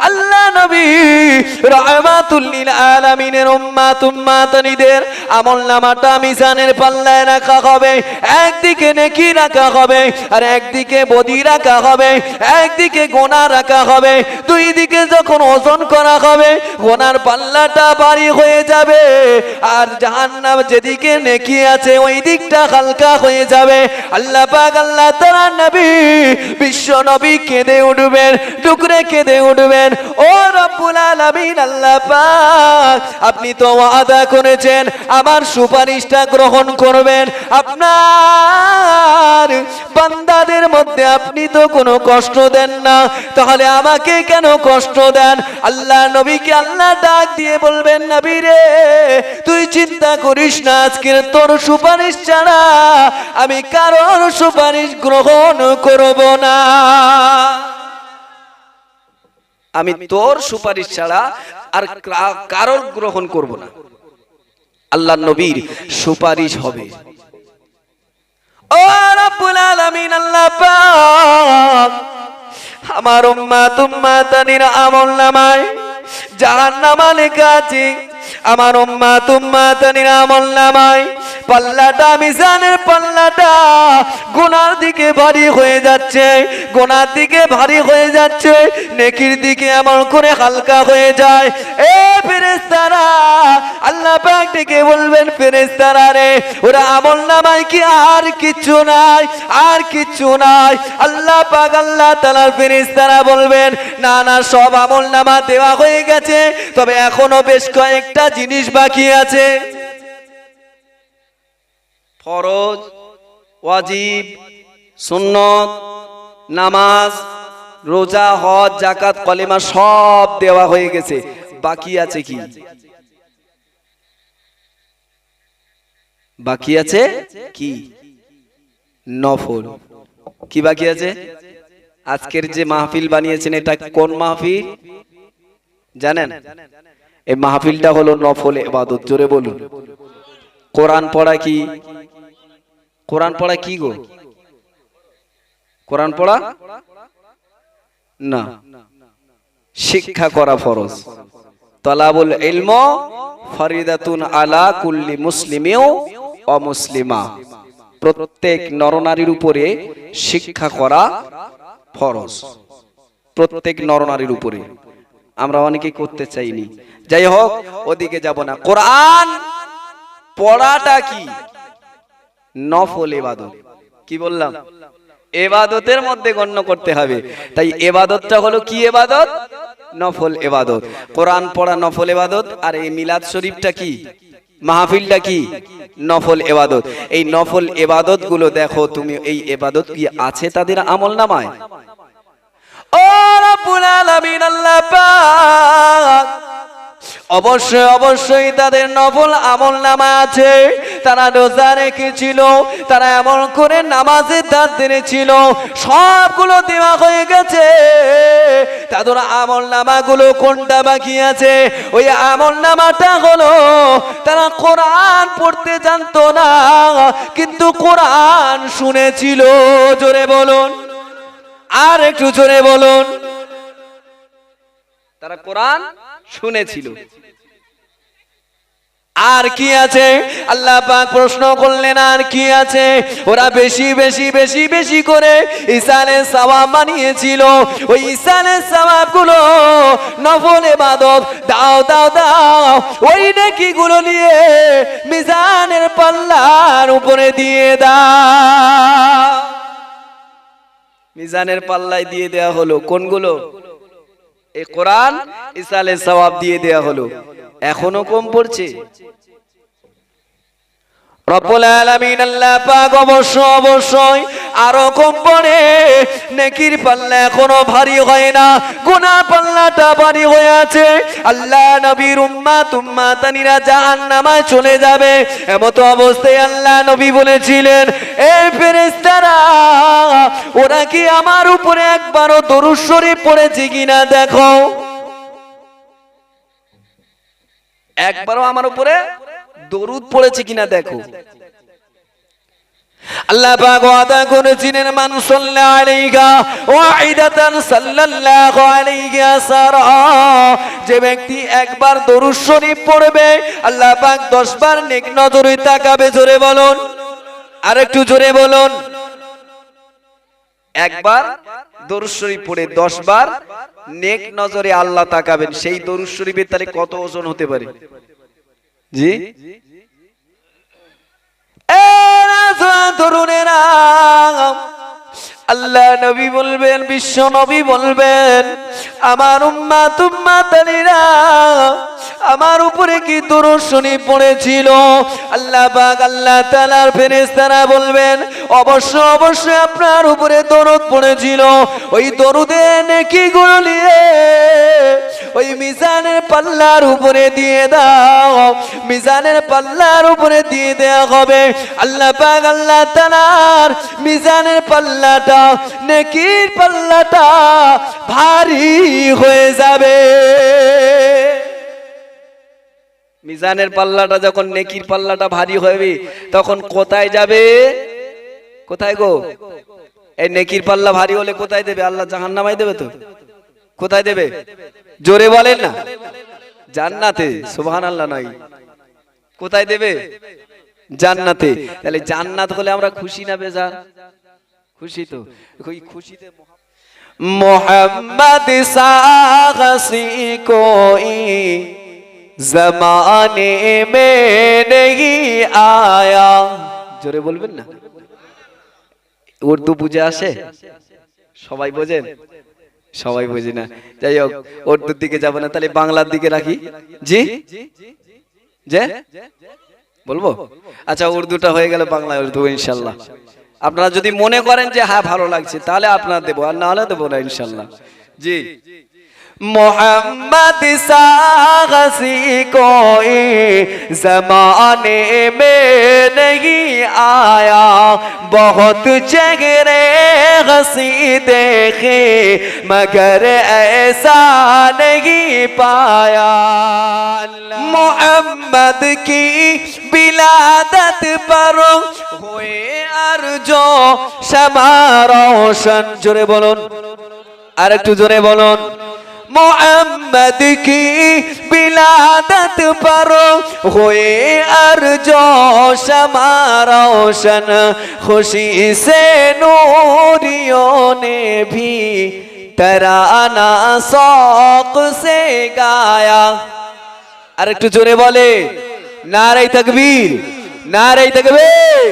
আল্লাহ নবী রাহমাতুল আর যখন ওজন করা হবে, গোনার পাল্লাটা হয়ে যাবে, আর জাহান্নাম যেদিকে নেকি আছে ওই দিকটা হালকা হয়ে যাবে। আল্লাহ পাক, আল্লাহ নবী, বিশ্ব নবী কেঁদে উঠবেন, টুকরে কেঁদে উঠবেন। ও আল্লাহ পাক আপনি তো ওয়াদা করেছেন, আমার সুপারিশটা গ্রহণ করবেন। আপনার বান্দাদের মধ্যে আপনি তো কোনো কষ্ট দেন না। তাহলে আমাকে কেন কষ্ট দেন? আল্লাহ নবীকে আল্লাহ ডাক দিয়ে বলবেন, নবী রে, তুই চিন্তা করিস না, আজকের তোর সুপারিশ ছাড়া আমি কারোর সুপারিশ গ্রহণ করব না। আমি তোর সুপারিশ ছাড়া আর কারোর গ্রহণ করব না। আল্লাহ নবীর সুপারিশ হবে। ও রব্বুল আলামিন আল্লাহ পাক। আমার উম্মাত উম্মাতানির আমল নামায় জাহান্নামা লেখা আছে আমার উম্মাত উম্মাতানির আমল নামায় পাল্লাটা, মিজানের পাল্লাটা গুনার দিকে ভারী হয়ে যাচ্ছে, গুনার দিকে ভারী হয়ে যাচ্ছে, নেকির দিকে এমন করে হালকা হয়ে যায়। এ ফেরেস্তারা আল্লাহ পাক ডেকে বলবেন ফেরেস্তারা রে, ওরা আমল নামায় কি আর কিচ্ছু নাই, আর কিচ্ছু নাই। আল্লাহ পাক, আল্লাহ তালার ফেরেস্তারা বলবেন, না না, সব আমল নামা দেওয়া হয়ে গেছে, তবে এখনও বেশ কয়েকটা জিনিস বাকি আছে। ফরজ, ওয়াজিব, সুন্নত, নামাজ, রোজা, হজ জাকাত কলেমা সব দেওয়া হয়ে গেছে। বাকি আছে কি? বাকি আছে কি? নফল। কি বাকি আছে? আজকের যে মাহফিল বানিয়েছেন, এটা কোন মাহফিল? জানেন? এই মাহফিলটা হলো নফল এবাদত জোরে বলুন। কোরআন পড়া কি? কোরআন পড়া কি গো? কোরআন পড়া? না। শিক্ষা করা ফরজ। তালাবুল ইলম ফরিদাতুন আলা কুল্লি মুসলিমেও অমুসলিমা প্রত্যেক নরনারীর উপরে শিক্ষা করা ফরজ। প্রত্যেক নরনারীর উপরে। আমরা অনেকে করতে চাইনি। যাই হোক, ওদিকে যাব না। কোরআন পড়াটা কি? নফল এবাদত কি বললাম? এবাদতের মধ্যে গণ্য করতে হবে। তাই এবাদতটা হলো কি এবাদত? নফল এবাদত। কোরআন পড়া নফল এবাদত। আর এই মিলাদ শরীফটা কি? মাহফিলটা কি? নফল এবাদত। এই নফল এবাদতগুলো দেখো, তুমি এই এবাদত কি আছে তাদের আমল নামায়? আল্লাহ অবশ্যই অবশ্যই তাদের নফল আমল নামা আছে। তারা রোজা রেখেছিল, তারা এমন করে নামাজে দাঁত ছিল সবগুলো দেওয়া হয়ে গেছে। তাদের আমল নামাগুলো কোনটা বাকি আছে? ওই আমল নামাটা হলো, তারা কোরআন পড়তে জানতো না, কিন্তু কোরআন শুনেছিল। জোরে বলুন। আর একটু জোরে বলুন। তারা কোরআন শুনেছিল। আর কি আছে? আল্লাহ পাক প্রশ্ন করলেন, আর কি আছে? ওরা বেশি বেশি বেশি বেশি করে ইসানের সওয়াব বানিয়েছিল। ওই ইসানের সওয়াবগুলো নফল ইবাদত দাও দাও দাও, ওই নেকি গুলো নিয়ে মিজানের পাল্লার উপরে দিয়ে দাও। মিজানের পাল্লায় দিয়ে দেয়া হলো। কোনগুলো? এই কোরআন ইসালে সওয়াব দিয়ে দেয়া হলো। এখনও কম পড়ছে। ভারী হয় না। পাল্লাটা ভারী হয়ে আছে। আল্লাহ উম্মাতানিরা জাহান্নামায় চলে যাবে। এমতো অবস্থায় আল্লাহ নবী বলেছিলেন এই ফেরেশতারা ওরা কি আমার উপরে একবারও দরুদ শরীফ পড়েছে কিনা দেখো? একবারও আমার উপরে দরুদ পড়েছে কিনা দেখো? আল্লাহ পাক ওয়াদা করেছিলেন মান সাল্লা ওয়াইদাতান সাল্লাল্লাহু যে ব্যক্তি একবার দরুদ শরীফ পড়বে, আল্লাহ পাক 10 বার নেক নজরে তাকাবে, জোরে বলুন। আরেকটু জোরে বলুন। একবার দরুশ্বরী পড়ে 10 বার নেক নজরে আল্লাহ তাকাবেন। সেই দরুদ শরীফের তাহলে কত ওজন হতে পারে? জি? আল্লাহ নবী বলবেন, বিশ্ব নবী বলবেন, আমার উম্মা তুম্মা তালিরা আমার উপরে কি দূরশনি পড়েছিল? আল্লাহ পাক আল্লাহ তাআলার ফেরেশতারা বলবেন অবশ্য অবশ্য আপনার উপরে দরদ পড়েছিল। ওই দরুদে নেকি গুলো নিয়ে ওই মিজানের পাল্লার উপরে দিয়ে দাও। মিজানের পাল্লার উপরে দিয়ে দেওয়া হবে। আল্লাহ পাক, আল্লাহ তাআলার মিজানের পাল্লাটা, নেকির পাল্লাটা ভারী হয়ে যাবে। মিজানের পাল্লাটা যখন নেকির পাল্লাটা ভারী হবে, তখন কোথায় যাবে? কোথায় গো? এই নেকির পাল্লা ভারী হলে কোথায় দেবে? আল্লাহ জাহান্নামায় দেবে তো? কোথায় দেবে? জোরে বলেন না। জান্নাতে সুবহান আল্লাহ নাই। কোথায় দেবে? জান্নাতে। তাহলে জান্নাত হলে আমরা খুশি না বেজার? খুশি তো। ওই খুশিতে মোহাম্মদ সাগসি কোই? জমানে মে নেহি আয়া। জোরে বলবেন না? উর্দু বুঝে আসে? সবাই বোঝেন? সবাই বুঝি না। যাই হোক উর্দুর দিকে যাব না, তাহলে বাংলার দিকে রাখি। জি? যে? বলব? আচ্ছা উর্দুটা হয়ে গেল বাংলা উর্দু, ইনশাল্লাহ। আপনারা যদি মনে করেন যে হ্যাঁ ভালো লাগছে, তাহলে আপনারা দেবো, আর না হলে দেবো না, ইনশাল্লাহ। জি। मोहम्मद सागसी कोई जमाने में नहीं आया बहुत चेहरे हसी देखे मगर ऐसा नहीं पाया मोहम्मद की बिलादत पर हुए अर्जो शमा रोशन जोरे बोलुन আর একটু জোরে বলুন मोहम्मद की बिलादत पर हुए अर्जो शमा रोशन खुशी से नूरियों ने भी तराना शौक से गाया আর একটু জোরে বলে নারাই তকবীর নারাই তকবীর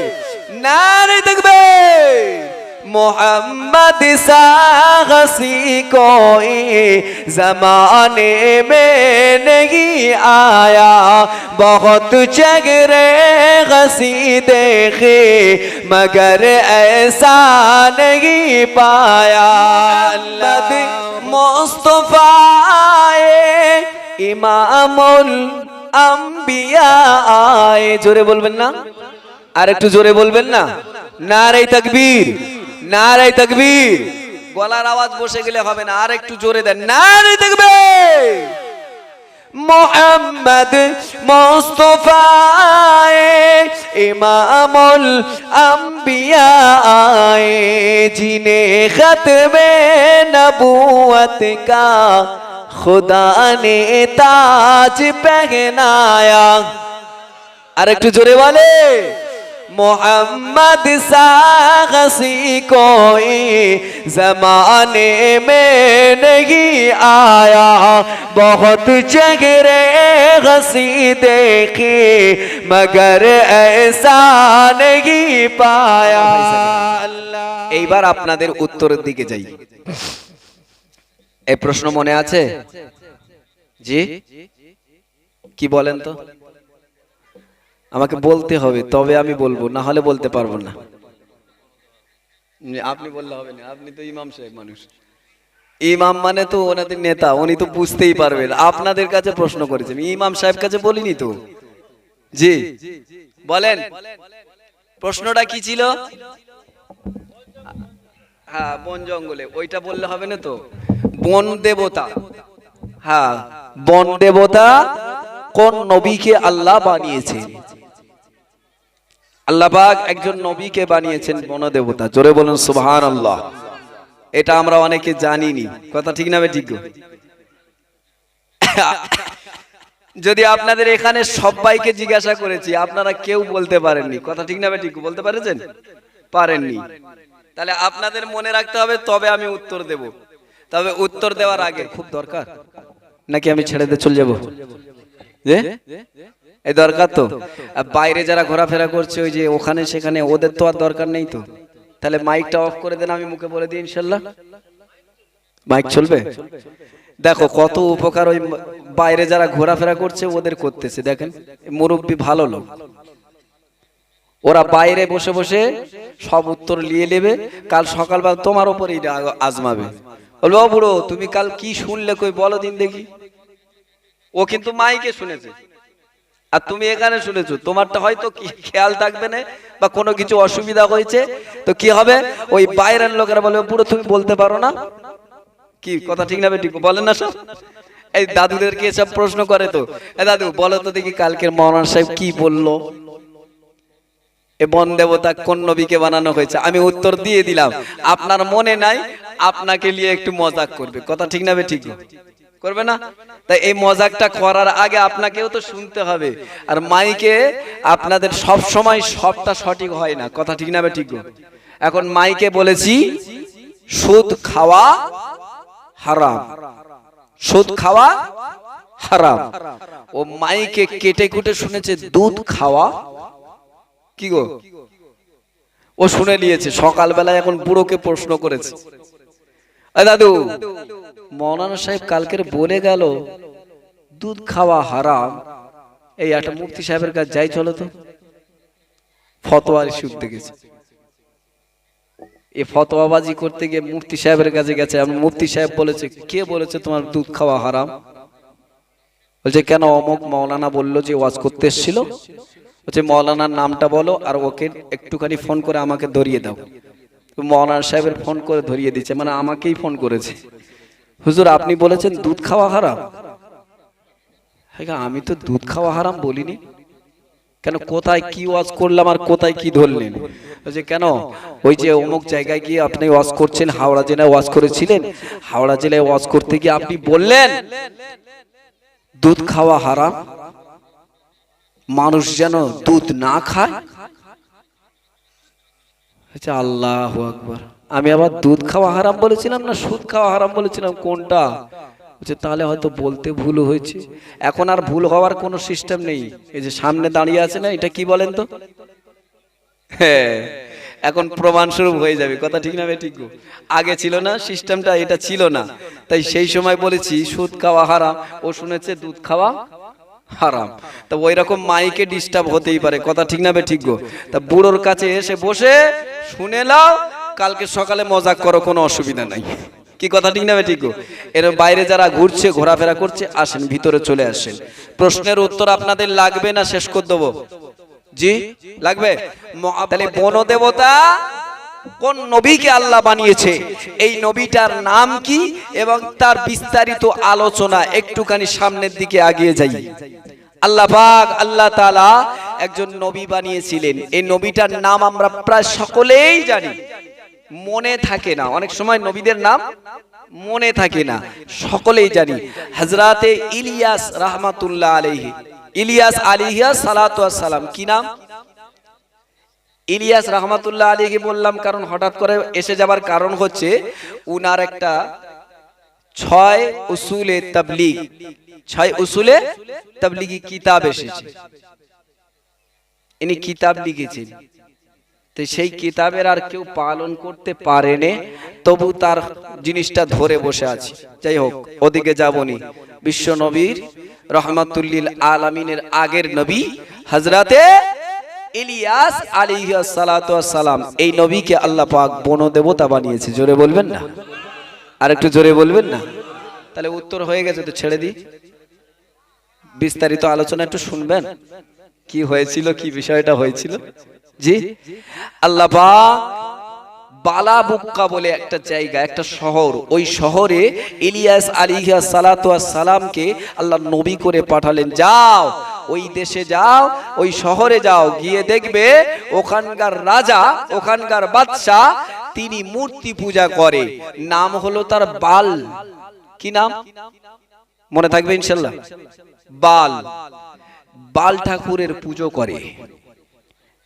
নারাই তকবীর मोहम्मद सागसी कोई जमाने में नहीं आया बहुत चेहरे गसी देखे मगर ऐसा नहीं पाया मुस्तफाए ইমামুল আম্বিয়া আয় জোরে বলবেন না আর একটু জোরে বলবেন না নারে তাকবীর নারাই তাকবীর। গলার আওয়াজ বসে গেলে হবে না, আর একটু জোরে দেন। নারাই তাকবীর। মোহাম্মদ মোস্তফা ইমামুল আম্বিয়া জিনে খতমে নবুয়ত কা খুদা নে তাজ পহনায়া। আর একটু জোরে বলে मोहम्मद सागसी कोई जमाने में नहीं आया बहुत चेहरे गसी देखे मगर ऐसा नहीं पाया এইবার আপনাদের উত্তরের দিকে যাই এই প্রশ্ন মনে আছে জি কি বলেন তো আমাকে বলতে হবে তবে আমি বলব না হলে বলতে পারব না। আপনি বললে হবে না আপনি তো ইমাম সাহেব মানুষ। ইমাম মানে তো ওনাদের নেতা উনি তো বুঝতেই পারবেন। আপনাদের কাছে প্রশ্ন করেছেন ইমাম সাহেব কাছে বলিনি তো। জি বলেন। প্রশ্নটা কি ছিল? হ্যাঁ বন জঙ্গলে ওইটা বললে হবে না তো? বন দেবতা। হ্যাঁ বন দেবতা কোন নবীকে আল্লাহ বানিয়েছে? আল্লাহবাগ একজন নবীকে বানিয়েছেন বনদেবতা। জোরে বলুন সুবহান আল্লাহ এটা আমরা অনেকে জানিনি। কথা ঠিক না ঠিক যদি আপনাদের এখানে সবাইকে জিজ্ঞাসা করেছি, আপনারা কেউ বলতে পারেননি। কথা ঠিক না ঠিক বলতে পারেছেন? পারেননি। তাহলে আপনাদের মনে রাখতে হবে, তবে আমি উত্তর দেব। তবে উত্তর দেওয়ার আগে খুব দরকার। নাকি আমি ছেড়ে দিয়ে চলে যাব? এই দরকার তো? বাইরে যারা ঘোরাফেরা করছে, ওই যে ওখানে সেখানে, ওদের তো আর দরকার নেই তো? তাহলে মাইকটা অফ করে দেন, আমি মুখে বলে দিই ইনশাল্লাহ। মাইক চলবে? দেখো, কত উপকার ওই বাইরে যারা ঘোরাফেরা করছে, ওদের করতেছে। দেখেন, মুরব্বী ভালো লোক। ওরা বাইরে বসে বসে সব উত্তর নিয়ে নেবে, কাল সকালবেলা তোমার ওপরেই আজমাবে। বলব, "ও বুড়ো, তুমি কাল কি শুনলে কই? বলো দিন দেখি। ও কিন্তু মাইকে শুনেছে। আর তুমি এখানে শুনেছো, তোমারটা হয়তো কি খেয়াল থাকবে না বা কোনো কিছু অসুবিধা হয়েছে? তো কি হবে? ওই বাইরের লোকেরা বলবে পুরো তুমি বলতে পারো না। কি, কথা ঠিক না ঠিক, বলেন না সব। এই দাদুদেরকে এসব প্রশ্ন করে তো। দাদু, বলো তো দেখি কালকের মৌলানা সাহেব কি বলল? এ বন দেবতা কোন নবীকে বানানো হয়েছে? আমি উত্তর দিয়ে দিলাম। আপনার মনে নাই, আপনাকে নিয়ে একটু মজাক করবে। কথা ঠিক না ঠিক? করবে না? তাই এই মজাকটা করার আগে আপনাকেও তো শুনতে হবে। আর মাইকে আপনাদের সব সময় সবটা সঠিক হয় না। কথা ঠিক না ঠিক এখন মাইকে বলেছি, সুদ খাওয়া হারাম। সুদ খাওয়া হারাম। ও মাইকে কেটে কুটে শুনেছে, দুধ খাওয়া কি গো? ও শুনে নিয়েছে, সকালবেলায় এখন বুড়োকে প্রশ্ন করেছে। দাদু মৌলানা সাহেব কালকের বলে গেল, দুধ খাওয়া হারাম। এই একটা মুফতি সাহেবের কাছে যাই চলো তো। ফতোয়ার শুনতে গেছে। এ ফতোয়াবাজি করতে গিয়ে মুফতি সাহেবের কাছে গেছে। আমি মুফতি সাহেব বলেছে, কে বলেছে তোমার দুধ খাওয়া হারাম? বলছে, কেন অমুক মৌলানা বলল যে ওয়াজ করতে এসেছিল? বলছে, মৌলানার নামটা বলো আর ওকে একটুখানি ফোন করে আমাকে ধরিয়ে দাও। মৌলানা সাহেবের ফোন করে ধরিয়ে দিচ্ছে মানে আমাকেই ফোন করেছে। হুজুর, আপনি বলেছেন দুধ খাওয়া হারাম। হ্যাঁ আমি তো দুধ খাওয়া হারাম বলিনি। কেন, কোথায় কি ওয়াজ করলাম আর কোথায় কি ধরলেন? বলছে কেন, ওই যে অমুক জায়গায় গিয়ে আপনি ওয়াজ করছেন, হাওড়া জেলায় ওয়াজ করেছিলেন। হাওড়া জেলায় ওয়াজ করতে গিয়ে আপনি বললেন, দুধ খাওয়া হারাম। মানুষ যেন দুধ না খায় আচ্ছা আল্লাহ আকবার। আমি আবার দুধ খাওয়া হারাম বলেছিলাম না সুদ খাওয়া হারাম বলেছিলাম? কোনটা? বলছে তাহলে হয়তো বলতে ভুল হয়েছে। এখন আর ভুল হওয়ার কোনো সিস্টেম নেই। এই যে সামনে দাঁড়িয়ে আছে না, এটা কি বলেন তো? হ্যাঁ এখন প্রমাণ স্বরূপ হয়ে যাবে। কথা ঠিক না ঠিক আগে ছিল না সিস্টেমটা এটা ছিল না। তাই সেই সময় বলেছি, সুদ খাওয়া হারাম। ও শুনেছে, দুধ খাওয়া হারাম। তা ওই রকম মাইকে ডিস্টার্ব হতেই পারে, কথা ঠিক না ঠিক গো? তা বুড়োর কাছে এসে বসে শুনে নাও, কালকে সকালে মজাক করো, কোনো অসুবিধা নাই। কি কথা ঠিক না ঠিক গো? এর বাইরে যারা ঘুরছে, ঘোরাফেরা করছে, আসেন, ভিতরে চলে আসেন। প্রশ্নের উত্তর আপনাদের লাগবে না, শেষ করে দেবো। জি, লাগবে? তাহলে বনদেবতা কোন নবীকে আল্লাহ বানিয়েছে? এই নবীটার নাম কি এবং তার বিস্তারিত আলোচনা একটুখানি সামনের দিকে আগিয়ে যাই। আল্লাহ পাক, আল্লাহ তাআলা একজন নবী বানিয়েছিলেন। এই নবীটার নাম আমরা প্রায় সকলেই জানি। মনে থাকে না। অনেক সময় নবীদের নাম মনে থাকে না। সকলেই জানি। হজরতে ইলিয়াস রাহমাতুল্লাহ আলাইহি। ইলিয়াস আলিহিয়া সালাতু সালাম কি নাম? ইলিয়াস রহমাতুল্লাহ আলীকে বললাম, কারণ হঠাৎ করে এসে যাবার কারণ হচ্ছে উনার একটা ছয় উসুলে তাবলিগ, ছয় উসুলে তাবলিগি কিতাব এসেছে। ইনি কিতাব লিখেছেন। তো সেই কিতাবের আর কেউ পালন করতে পারেনি তবু তার জিনিসটা ধরে বসে আছে। যাই হোক, ওদিকে যাবনি বিশ্ব নবীর রহমাতুল্লিল আলামিনের আগের নবী হজরতে ইলিয়াস সালাম এই নবীকে আল্লাহ পাক বন দেবতা বানিয়েছে, জোরে বলবেন না? আর একটু জোরে বলবেন না? তাহলে উত্তর হয়ে গেছে, তো ছেড়ে দিই। বিস্তারিত আলোচনা একটু শুনবেন? কি হয়েছিল, কি বিষয়টা হয়েছিল? জি? আল্লাহ পাক বালাবুক্কা বলে একটা জায়গা, একটা শহর, ওই শহরে ইলিয়াস আলিহা সালাতু সালামকে আল্লাহ নবী করে পাঠালেন। যাও ওই দেশে যাও, ওই শহরে যাও, গিয়ে দেখবে ওখানকার রাজা, ওখানকার বাদশাহ, তিনি মূর্তি পূজা করে। নাম হলো তার বাল। কি নাম? মনে থাকবে ইনশাল্লাহ? বাল। বাল ঠাকুরের পুজো করে।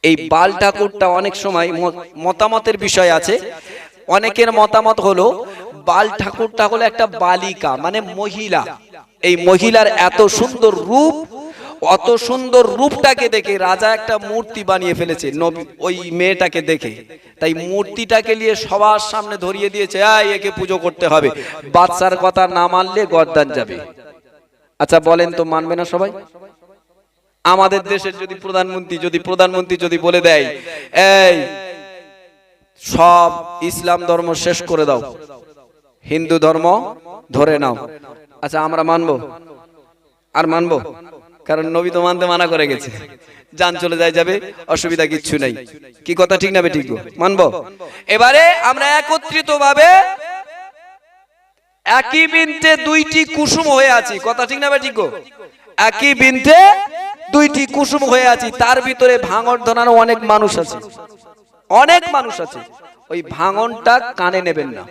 এই বাল ঠাকুরটা অনেক সময় মতামতের বিষয় আছে। অনেকের মতামত হলো, বাল ঠাকুরটা হলো একটা বালিকা মানে মহিলা। এই মহিলার এত সুন্দর রূপ অত সুন্দর রূপটাকে দেখে রাজা একটা মূর্তি বানিয়ে ফেলেছে ওই মেয়েটাকে দেখে। তাই মূর্তিটাকে নিয়ে সবার সামনে ধরিয়ে দিয়েছে একে পুজো করতে হবে। বাচ্চার কথা না মানলে গদ্দান যাবে। আচ্ছা বলেন তো, মানবে না সবাই? আমাদের দেশের যদি প্রধানমন্ত্রী যদি প্রধানমন্ত্রী যদি বলে দেয়, এই, সব ইসলাম ধর্ম শেষ করে দাও, হিন্দু ধর্ম ধরে নাও। আচ্ছা আমরা মানবো? আর মানবো? কারণ নবী তো মানতে মানা করে গেছে। যান চলে যায়, যাবে, অসুবিধা কিচ্ছু নাই। কি কথা ঠিক না ঠিক? মানবো? এবারে আমরা একত্রিত ভাবে একই বিনতে দুইটি কুসুম হয়ে আছি। কথা ঠিক না ঠিক একই বিনতে দুইটি কুসুম হয়ে আছি। তার ভিতরে ভাঙন ধরানো অনেক মানুষ আছে। অনেক মানুষ আছে। ওই ভাঙনটা কানে নেবেন না।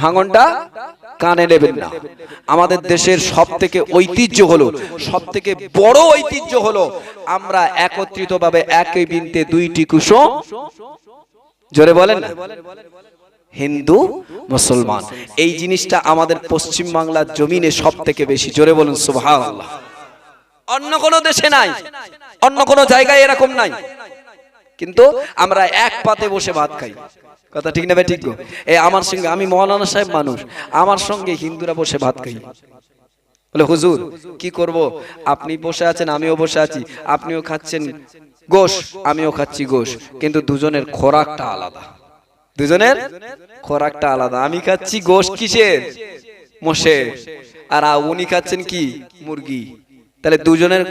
ভাঙনটা কানে নেবেন না। আমাদের দেশের সব থেকে ঐতিহ্য হলো সব থেকে বড় ঐতিহ্য হলো, আমরা একত্রিত ভাবে একই বিনতে দুইটি কুসুম। জোরে বলেন না? হিন্দু, মুসলমান। এই জিনিসটা আমাদের পশ্চিম বাংলার জমিনে সব থেকে বেশি। জোরে বলুন, সুবহানাল্লাহ। অন্য কোনো দেশে নাই, অন্য কোনো জায়গায় এরকম নাই। কিন্তু আমরা এক পাতে বসে ভাত খাই। কথা ঠিক না ভাই, ঠিক গো? এই আমার সঙ্গে আমি মৌলানা সাহেব মানুষ, আমার সঙ্গে হিন্দুরা বসে ভাত খাই। বলে, হুজুর, কি করব? আপনি বসে আছেন, আমিও বসে আছি, আপনিও খাচ্ছেন গোশ, আমিও খাচ্ছি গোশ, কিন্তু দুজনের খোরাকটা আলাদা। দুজনের খোরাকটা আলাদা। আমি খাচ্ছি গোশ কিসের? মোষে আর উনি খাচ্ছেন কি? মুরগি। তাহলে দুজনের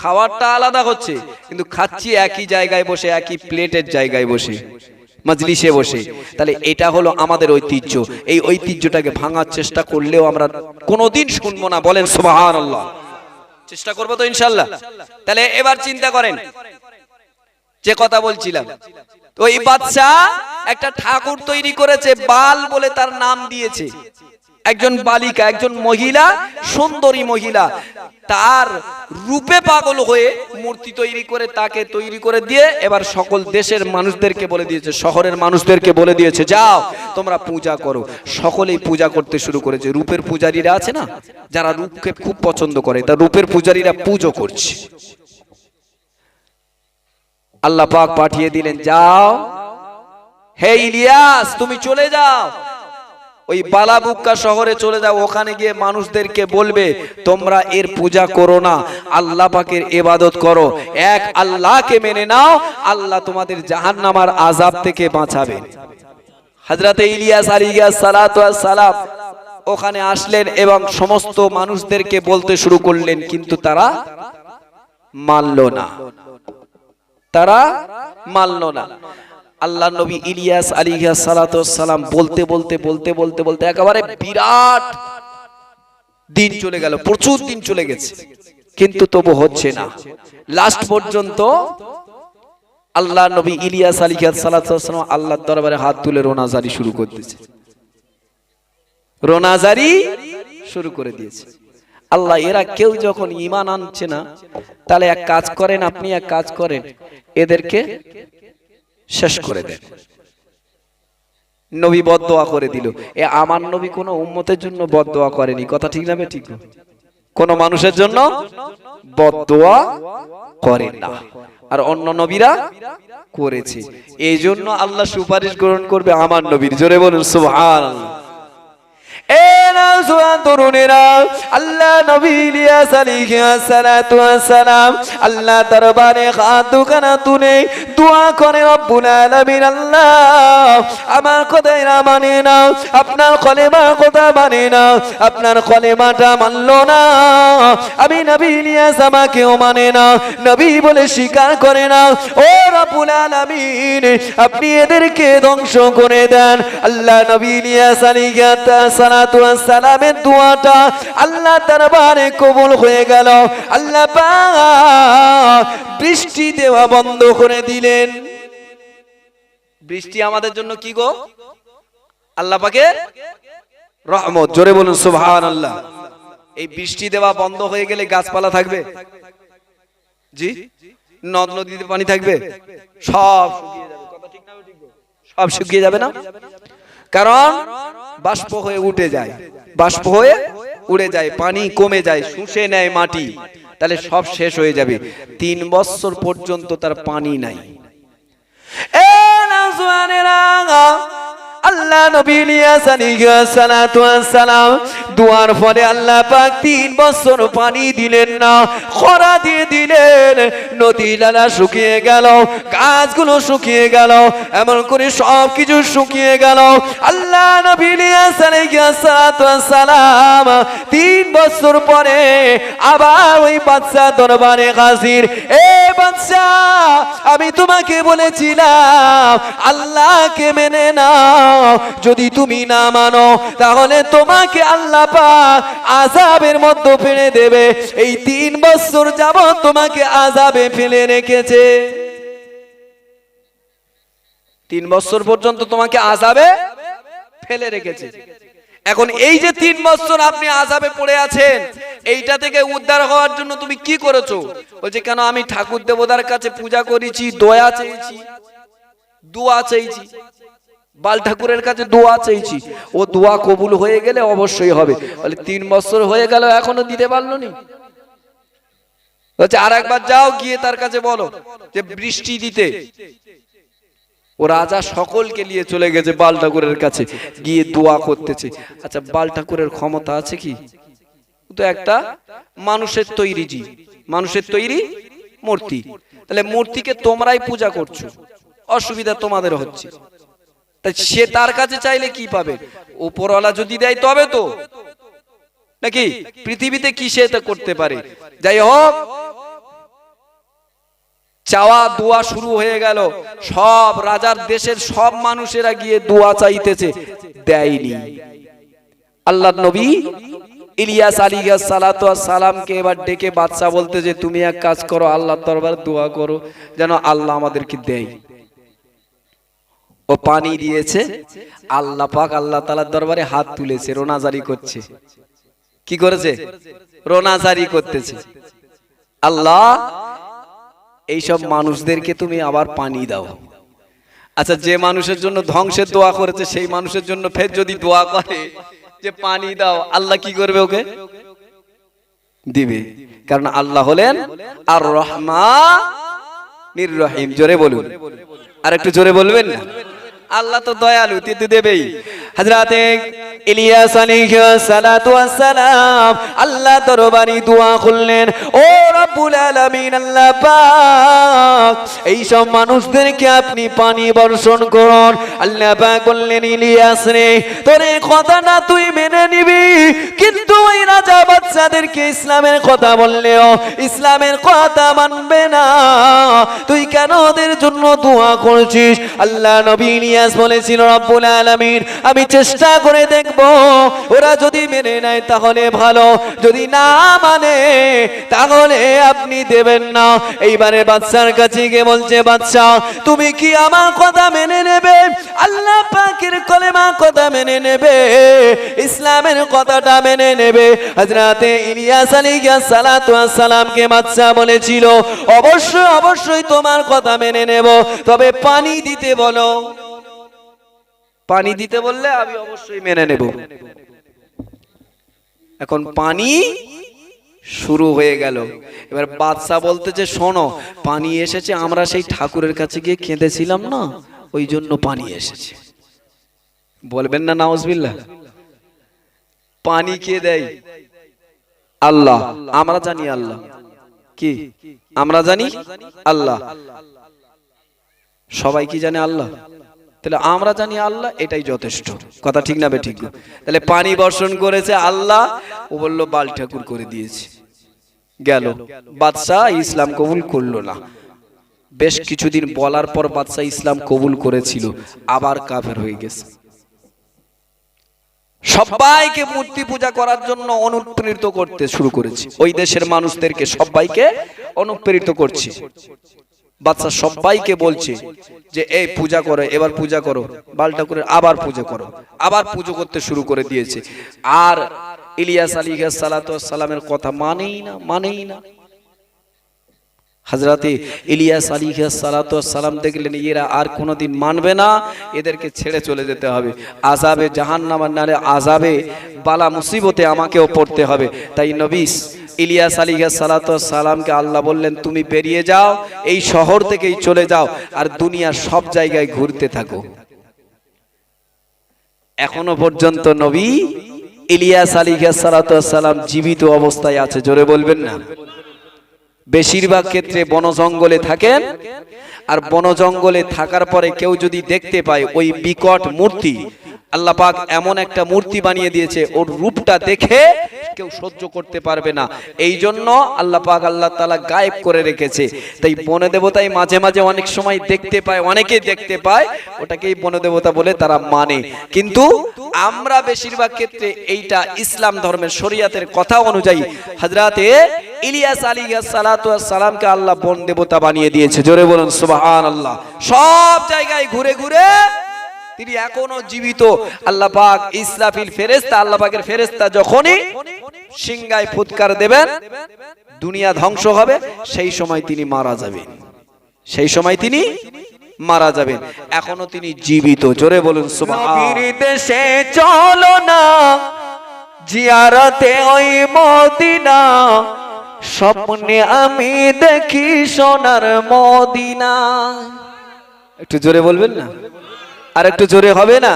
খাওয়ারটা আলাদা হচ্ছে, কিন্তু খাচ্ছি একই জায়গায় বসে, একই প্লেটের জায়গায় বসে। মজলিসে বসে। তাহলে এটা হলো আমাদের ঐতিহ্য। এই ঐতিহ্যটাকে ভাঙার চেষ্টা করলেও আমরা কোনোদিন শুনব না। বলেন সুবাহান আল্লাহ চেষ্টা করব তো ইনশাল্লাহ তাহলে এবার চিন্তা করেন, যে কথা বলছিলাম। তো ওই বাচ্চা একটা ঠাকুর তৈরি করেছে, বাল বলে তার নাম দিয়েছে। একজন বালিকা একজন মহিলা সুন্দরী মহিলা। তার রূপে পাগল হয়ে মূর্তি তৈরি করে তাকে তৈরি করে দিয়ে এবার সকল দেশের মানুষদেরকে বলে দিয়েছে শহরের মানুষদেরকে বলে দিয়েছে যাও তোমরা পূজা করো। সকলেই পূজা করতে শুরু করেছে। রূপের পূজারীরা আছে না? যারা রূপকে খুব পছন্দ করে তা রূপের পূজারীরা পুজো করছে। আল্লাহ পাক পাঠিয়ে দিলেন যাও। হে ইলিয়াস তুমি চলে যাও। ওই বালাবুক্কা শহরে চলে যাও, ওখানে গিয়ে মানুষদেরকে বলবে, তোমরা এর পূজা করো না, আল্লাহ পাকের ইবাদত করো। এক, আল্লাহকে মেনে নাও, আল্লাহ তোমাদের জাহান্নামার আযাব থেকে বাঁচাবেন হযরতে ইলিয়াস আলাইহিস সালাতু সালাম ওখানে আসলেন এবং সমস্ত মানুষদেরকে বলতে শুরু করলেন, কিন্তু তারা মানল না। তারা মানল না। আল্লাহ নবী ইলিয়াস আলিহা সালাম বলতে বলতে বলতে বলতে বলতে একেবারে বিরাট দিন চলে গেল, প্রচুর দিন চলে গেছে। কিন্তু তবু হচ্ছে না। লাস্ট পর্যন্ত আল্লাহ নবী ইলিয়াস আলিহা সালাম আল্লাহর দরবারে হাত তুলে রোনাজারি শুরু করতেছে রোনাজারি শুরু করে দিয়েছে। আল্লাহ, এরা কেউ যখন ইমান আনছে না, তাহলে এক কাজ করেন, আপনি এক কাজ করেন, এদেরকে শেষ করে দেন নবী বদোয়া করে দিল। এ আমার নবী কোন উম্মতের জন্য বদোয়া করেনি। কথা ঠিক না ঠিক? কোন মানুষের জন্য বদোয়া করে না। আর অন্য নবীরা করেছে। এই জন্য আল্লাহ সুপারিশ গ্রহণ করবে আমার নবীর। জোরে বলুন, সুবহানাল্লাহ। নবী আপনার কলেমাটা না। আমি মানে না, নবী বলে স্বীকার করে না। ও রব্বুল আলামিন, আপনি এদেরকে ধ্বংস করে দেন। আল্লাহ নবী ইলিয়াস আলাইহিস সালাম সালাতু সালামের দোয়াটা আল্লাহ দরবারে কবুল হয়ে গেল। আল্লাহ বৃষ্টি দেওয়া বন্ধ করে দিলেন। বৃষ্টি আমাদের জন্য কি গো? আল্লাহ পাকের রহমত। জোরে বলুন, সুবহানাল্লাহ। এই বৃষ্টি দেওয়া বন্ধ হয়ে গেলে গাছপালা থাকবে? জি? নদ নদীতে পানি থাকবে? সব সব শুকিয়ে যাবে না? কারণ বাষ্প হয়ে উঠে যায়। বাষ্প হয়ে উড়ে যায় পানি কমে যায় শুষে নেয় মাটি। তাহলে সব শেষ হয়ে যাবে। তিন বছর পর্যন্ত তার পানি নাই। এ নাজওয়ানেরা, আল্লাহ নবী ইলিয়াস সালাম দুয়ার ফলে আল্লাহ পাক তিন বছর পানি দিলেন না, খরা দিয়ে দিলেন, নদী নালা শুকিয়ে গেল, গাছগুলো শুকিয়ে গেল, এমন করে সব কিছু শুকিয়ে গেল। আল্লাহ নবী ইলিয়াস সালাম তিন বছর পরে আবার ওই বাচ্চা দরবারে হাজির। এ বাচ্চা আমি তোমাকে বলেছিলাম, আল্লাহকে মেনে নাও যদি তুমি না মানো, তাহলে তোমাকে আল্লাহ পাক আজাবের মধ্যে ফেলে দেবে। এই তিন বছর যাব তোমাকে আজাবে ফেলে রেখেছে। তিন বছর পর্যন্ত তোমাকে আজাবে ফেলে রেখেছে। এখন এই যে তিন বছর আপনি আজাবে পড়ে আছেন, এইটা থেকে উদ্ধার হওয়ার জন্য তুমি কি করেছ? বলছে, কেন আমি ঠাকুর দেবতার কাছে পূজা করেছি, দয়া চেয়েছি, দোয়া চেয়েছি। বাল ঠাকুরের কাছে দোয়া চেয়েছি। ও দোয়া কবুল হয়ে গেলে অবশ্যই হবে। বলে, তিন বছর হয়ে গেল, এখনও দিতে পারল নি? আর একবার যাও গিয়ে তার কাছে বলো যে, বৃষ্টি দিতে। ও রাজা সকলকে নিয়ে চলে গেছে বাল ঠাকুরের কাছে, গিয়ে দোয়া করতেছে। আচ্ছা বাল ঠাকুরের ক্ষমতা আছে কি? তো একটা মানুষের তৈরি জি মানুষের তৈরি মূর্তি। তাহলে মূর্তিকে তোমরাই পূজা করছ। অসুবিধা তোমাদের হচ্ছে। তাই সে তার কাছে চাইলে কি পাবে? উপরওয়ালা যদি দেয় তবে তো। নাকি পৃথিবীতে কি সে করতে পারে? যাই হোক, চাওয়া, দোয়া শুরু হয়ে গেল। সব রাজার দেশের সব মানুষেরা গিয়ে দোয়া চাইতেছে, দেয়নি। আল্লাহ নবী ইলিয়াস আলী সালাতু সালামকে এবার ডেকে বাদশা বলতে যে তুমি এক কাজ করো আল্লাহ দরবার দোয়া করো, যেন আল্লাহ আমাদেরকে দেয়। ও পানি দিয়েছে। আল্লাহ পাক আল্লাহ তালার দরবারে হাত তুলেছে, রোনাজারি করছে। কি করেছে? রোনাজারি করতেছে। আল্লাহ, এইসব মানুষদেরকে তুমি আবার পানি দাও। আচ্ছা যে মানুষের জন্য ধ্বংসের দোয়া করেছে, সেই মানুষের জন্য ফের যদি দোয়া করে যে পানি দাও, আল্লাহ কি করবে ওকে? দিবে। কারণ আল্লাহ হলেন আর রহমা নির রহিম। জোরে বলুন। আর একটু জোরে বলবেন না? আল্লাহ তো দয়ালু, তিতে দেবেই। হযরতে ইলিয়াস আলাইহিস সালাতু সালাম আল্লাহ দরবারে দোয়া করলেন, ও রব্বুল আলামিন, আল্লাহ পাক এই সব মানুষদেরকে আপনি পানি বর্ষণ করুন। আল্লাহ পাক বললেন, ইলিয়াস রে, তোর এই কথাটা তুই মেনে নিবি, কিন্তু ওই রাজা বাচ্চাদেরকে ইসলামের কথা বললেও, ইসলামের কথা মানবে না। তুই কেন ওদের জন্য দোয়া করছিস? আল্লাহ নবী বলেছিল, রব্বুল আলামিন, আমি চেষ্টা করে দেখব, ওরা যদি মেনে নেয় তাহলে ভালো, যদি না মানে তাহলে আপনি দেবেন না। এইবারে বাচ্চার কাছে গিয়ে বলছে বাচ্চা তুমি কি আমার কথা মেনে নেবে? আল্লাহ পাকের কলেমা কথা মেনে নেবে, ইসলামের কথাটা মেনে নেবে। হযরতে ইলিয়াস আলাইহিস সালাতু ওয়াস বাচ্চা বলেছিল, অবশ্যই অবশ্যই তোমার কথা মেনে নেব, তবে পানি দিতে বলো। পানি দিতে বললে আমি অবশ্যই মেনে নেব। এখন পানি শুরু হয়ে গেল। এবার বাদশা বলতে যে শোনো, পানি এসেছে, আমরা সেই ঠাকুরের কাছে গিয়ে কেঁদেছিলাম না, ওই জন্য পানি এসেছে। বলবেন না, নাউজবিল্লাহ। পানি কে দেয় আল্লাহ, আমরা জানি আল্লাহ। কি? আমরা জানি আল্লাহ। সবাই কি জানে আল্লাহ? তাহলে আমরা জানি আল্লাহ, এটাই যথেষ্ট। কথা ঠিক না বে ঠিক তাহলে পানি বর্ষণ করেছে আল্লাহ, ও বলল, বাল ঠাকুর করে দিয়েছে। গেল। বাদশাহ ইসলাম কবুল করল না। বেশ কিছুদিন বলার পর বাদশাহ ইসলাম কবুল করেছিল, আবার কাফের হয়ে গেছে। সবাইকে মূর্তি পূজা করার জন্য অনুপ্রেরিত করতে শুরু করেছি। ওই দেশের মানুষদেরকে সবাইকে অনুপ্রেরিত করছি। বাচ্চা সবাইকে বলছে যে এই পূজা করো এবার পূজা করো বালটা করে আবার পূজা করো আবার পুজো করতে শুরু করে দিয়েছে। আর ইলিয়াস আলী সালামের কথা মানেই না মানেই না। হাজরাতে ইলিয়াস আলী সালাম দেখলেন এরা আর কোনোদিন মানবে না এদেরকে ছেড়ে চলে যেতে হবে। আজাবে জাহান নামার নারে আজাবে বালা মুসিবতে আমাকেও পড়তে হবে। তাই নবিস ইলিয়াস আলী সালামকে আল্লাহ বললেন, তুমি বেরিয়ে যাও, এই শহর থেকেই চলে যাও আর দুনিয়ার সব জায়গায় ঘুরতে থাকো। এখনও পর্যন্ত নবী ইলিয়াস আলী সালাম জীবিত অবস্থায় আছে, জোরে বলবেন না। বেশিরভাগ ক্ষেত্রে বন জঙ্গলে থাকেন আর বন জঙ্গলে থাকার পরে কেউ যদি দেখতে পায় ওই বিকট মূর্তি আল্লাহ পাক এমন একটা মূর্তি বানিয়ে দিয়েছে, ওর রূপটা দেখে কেউ সহ্য করতে পারবে না। এই জন্য আল্লাহ পাক আল্লাহ তালা গায়েব করে রেখেছে। তাই বন দেবতাই মাঝে মাঝে অনেক সময় দেখতে পায় অনেকে দেখতে পায়, ওটাকেই বন দেবতা বলে তারা মানে। কিন্তু আমরা বেশিরভাগ ক্ষেত্রে এইটা ইসলাম ধর্মের শরিয়াতের কথা অনুযায়ী হাজরাতে ইলিয়াস আলী সালামকে আল্লাহ বন দেবতা বানিয়ে দিয়েছে। জোরে বলুন সুবাহান আল্লাহ সব জায়গায় ঘুরে ঘুরে তিনি এখনও জীবিত। আল্লাহ পাক ইসরাফিল ফেরেস্তা আল্লাহ পাকের ফেরেস্তা যখনই সিংগায় ফুৎকার দেবেন দুনিয়া ধ্বংস হবে সেই সময় তিনি মারা যাবেন। সেই সময় তিনি মারা যাবেন। এখনও তিনি জীবিত। জোরে বলুন দেশে চলো না জিয়ারতে ওই মদিনা। স্বপ্নে আমি দেখি সোনার মদিনা। একটু জোরে বলবেন না? আর একটু জোরে হবে না?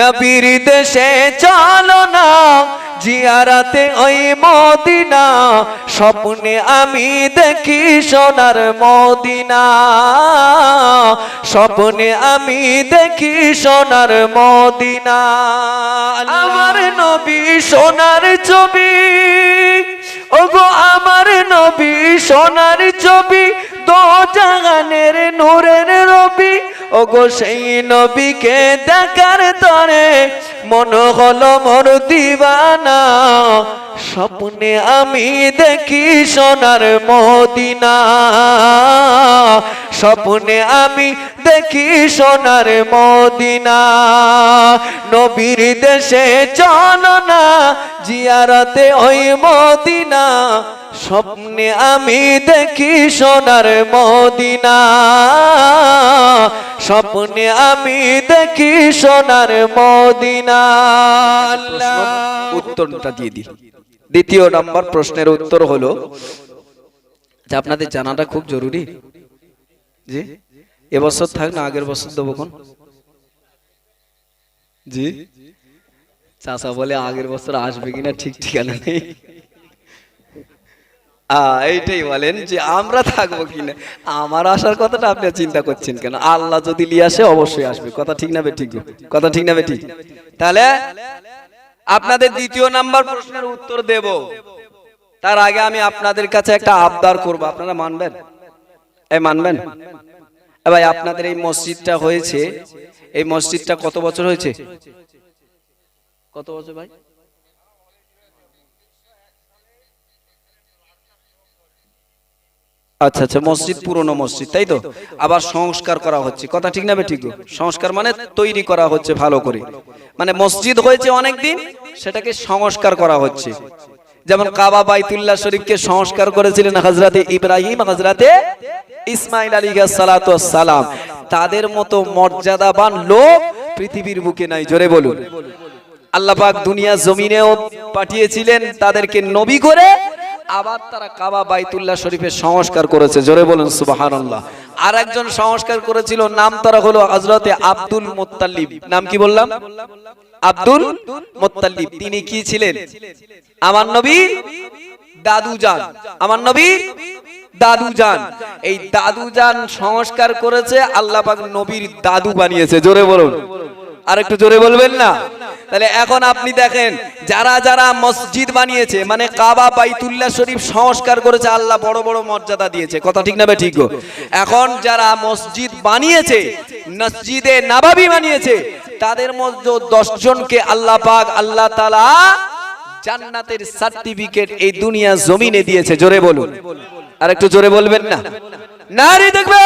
নবীর দেশে চলো না, জিয়ারাতে ওই মদিনা, স্বপ্নে আমি দেখি সোনার মদিনা। স্বপ্নে আমি দেখি সোনার মদিনা। আমার নবী সোনার ছবি, ওগো আমার নবী সোনার ছবি দো জাগানের নূরের রবি ওগো সেই নবীকে দেখার তরে মন হলো মোর দিবানা। স্বপ্নে আমি দেখি সোনার মদিনা। স্বপ্নে আমি দেখি সোনার মদিনা। নবীর দেশে চলো না জিয়ারতে ওই মদিনা। স্বপ্নে আমি দেখি সোনার মদিনা। স্বপ্নে আমি দেখি সোনার মদিনা। উত্তরটা দিয়ে দিই। দ্বিতীয় নম্বর প্রশ্নের উত্তর হলো যে আপনাদের জানাটা খুব জরুরি। জি? এবছর থাক না, আগের বছর দেবো কোন? জি? চাষা বলে আগের বছর আসবে কিনা ঠিক ঠিকানা নেই। এইটাই বলেন যে আমরা থাকব কিনা। আমার আসার কথাটা আপনি চিন্তা করছেন কেন? আল্লাহ যদি নিয়ে আসে, অবশ্যই আসবে। কথা ঠিক না ঠিক কথা ঠিক না ঠিক? তাহলে আপনাদের দ্বিতীয় নাম্বার প্রশ্নের উত্তর দেব। তার আগে আমি আপনাদের কাছে একটা আবদার করব। আপনারা মানবেন? মানবেন? ভাই আপনাদের এই মসজিদটা হয়েছে এই মসজিদটা কত বছর হয়েছে? কত বছর ভাই? আচ্ছা আচ্ছা মসজিদ পুরনো মসজিদ তাই তো? আবার সংস্কার করা হচ্ছে কথা ঠিক না ঠিক? সংস্কার মানে তৈরি করা হচ্ছে ভালো করে। মানে মসজিদ হয়েছে অনেকদিন সেটাকে সংস্কার করা হচ্ছে। যেমন কাবা বাইতুল্লাহ শরীফকে সংস্কার করেছিলেন হজরতে ইব্রাহিম হজরতে ইসমাইল আলী সালাম। তাদের মতো মর্যাদাবান লোক পৃথিবীর বুকে নাই, জোরে বলুন। আল্লাপাক দুনিয়া জমিনেও পাঠিয়েছিলেন তাদেরকে নবী করে আবার তারা কাবা বাইতুল্লাহ শরীফের সংস্কার করেছে। জোরে বলুন, সুবহানাল্লাহ। আর একজন সংস্কার করেছিল, নাম তারা হলো হযরতে আব্দুল মুত্তালিব। নাম কি বললাম? আব্দুল মুত্তালিব। তিনি কি ছিলেন? আমার নবী দাদু যান। আমার নবী দাদু যান। এই দাদু যান সংস্কার করেছে, আল্লাহ পাক নবীর দাদু বানিয়েছে। জোরে বলুন। আর একটু জোরে বলবেন না? তাহলে এখন আপনি দেখেন, যারা যারা মসজিদ বানিয়েছে মানে কাবা, বাইতুল্লাহ শরীফ সংস্কার করেছে, আল্লাহ বড় বড় মর্যাদা দিয়েছে। কথা ঠিক না ঠিক এখন যারা মসজিদ বানিয়েছে, মসজিদে নাবাবি বানিয়েছে, তাদের মধ্যে দশ জনকে আল্লাহ পাক, আল্লাহ তালা জান্নাতের সার্টিফিকেট এই দুনিয়া জমিনে দিয়েছে। জোরে বলুন। আর একটু জোরে বলবেন না? নারী দেখবে!